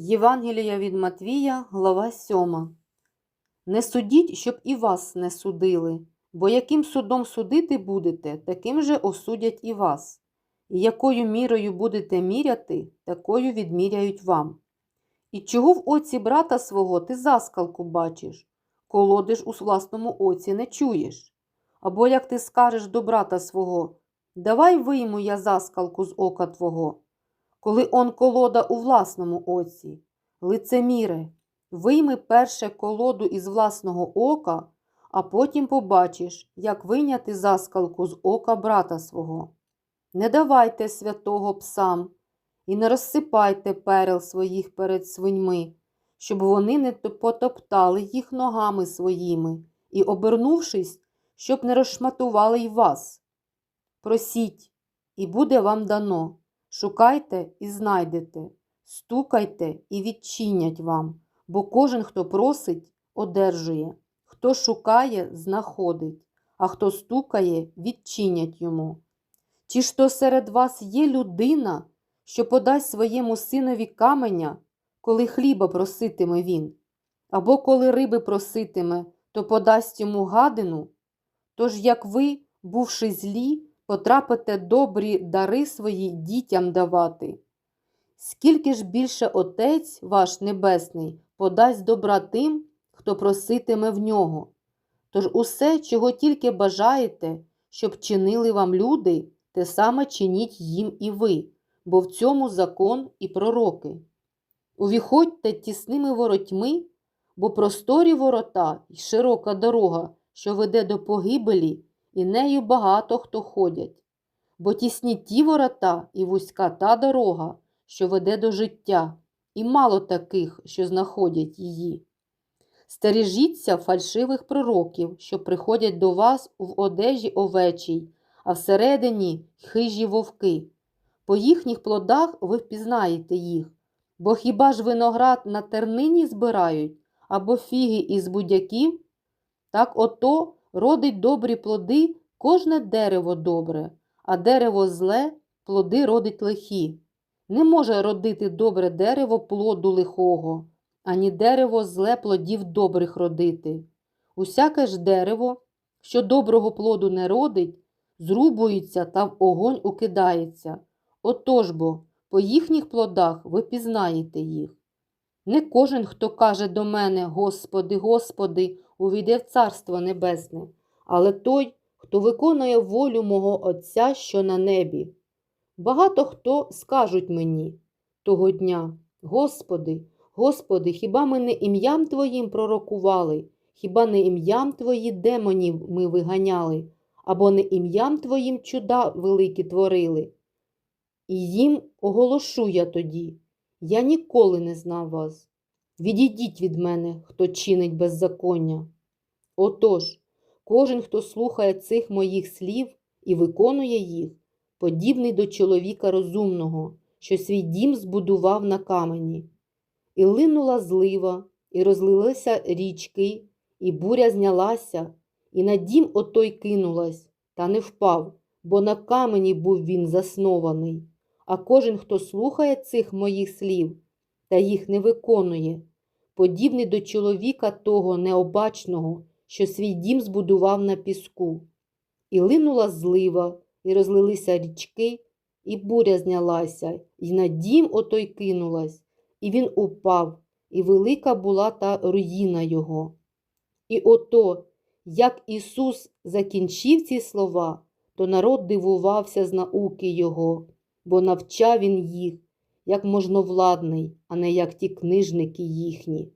Євангелія від Матвія, глава 7. Не судіть, щоб і вас не судили, бо яким судом судити будете, таким же осудять і вас. І якою мірою будете міряти, такою відміряють вам. І чого в оці брата свого ти заскалку бачиш, колоди ж у власному оці не чуєш? Або як ти скажеш до брата свого, давай вийму я заскалку з ока твого, коли он колода у власному оці. Лицеміре, вийми перше колоду із власного ока, а потім побачиш, як вийняти заскалку з ока брата свого. Не давайте святого псам і не розсипайте перел своїх перед свиньми, щоб вони не потоптали їх ногами своїми і, обернувшись, щоб не розшматували й вас. Просіть, і буде вам дано. Шукайте і знайдете, стукайте і відчинять вам, бо кожен, хто просить, одержує, хто шукає, знаходить, а хто стукає, відчинять йому. Чи ж то серед вас є людина, що подасть своєму синові каменя, коли хліба проситиме він, або коли риби проситиме, то подасть йому гадину? Тож, як ви, бувши злі, потрапите добрі дари свої дітям давати. Скільки ж більше Отець ваш Небесний подасть добра тим, хто проситиме в нього. Тож усе, чого тільки бажаєте, щоб чинили вам люди, те саме чиніть їм і ви, бо в цьому закон і пророки. Увіходьте тісними воротьми, бо просторі ворота й широка дорога, що веде до погибелі, і нею багато хто ходять. Бо тісні ті ворота і вузька та дорога, що веде до життя, і мало таких, що знаходять її. Стережіться фальшивих пророків, що приходять до вас в одежі овечій, а всередині хижі вовки. По їхніх плодах ви впізнаєте їх, бо хіба ж виноград на тернині збирають, або фіги із будяків? Так ото родить добрі плоди кожне дерево добре, а дерево зле плоди родить лихі. Не може родити добре дерево плоду лихого, ані дерево зле плодів добрих родити. Усяке ж дерево, що доброго плоду не родить, зрубується та в огонь укидається. Отож бо, по їхніх плодах ви пізнаєте їх. Не кожен, хто каже до мене, Господи, Господи, увійде в Царство Небесне, але той, хто виконує волю мого Отця, що на небі. Багато хто скажуть мені того дня, Господи, Господи, хіба ми не ім'ям Твоїм пророкували, хіба не ім'ям Твої демонів ми виганяли, або не ім'ям Твоїм чуда великі творили? І їм оголошу я тоді, я ніколи не знав вас. Відійдіть від мене, хто чинить беззаконня. Отож, кожен, хто слухає цих моїх слів і виконує їх, подібний до чоловіка розумного, що свій дім збудував на камені. І линула злива, і розлилися річки, і буря знялася, і на дім отой кинулась, та не впав, бо на камені був він заснований. А кожен, хто слухає цих моїх слів та їх не виконує, подібний до чоловіка того необачного, що свій дім збудував на піску. І линула злива, і розлилися річки, і буря знялася, і на дім отой кинулась, і він упав, і велика була та руїна його. І ото, як Ісус закінчив ці слова, то народ дивувався з науки Його, бо навчав він їх, як можновладний, а не як ті книжники їхні.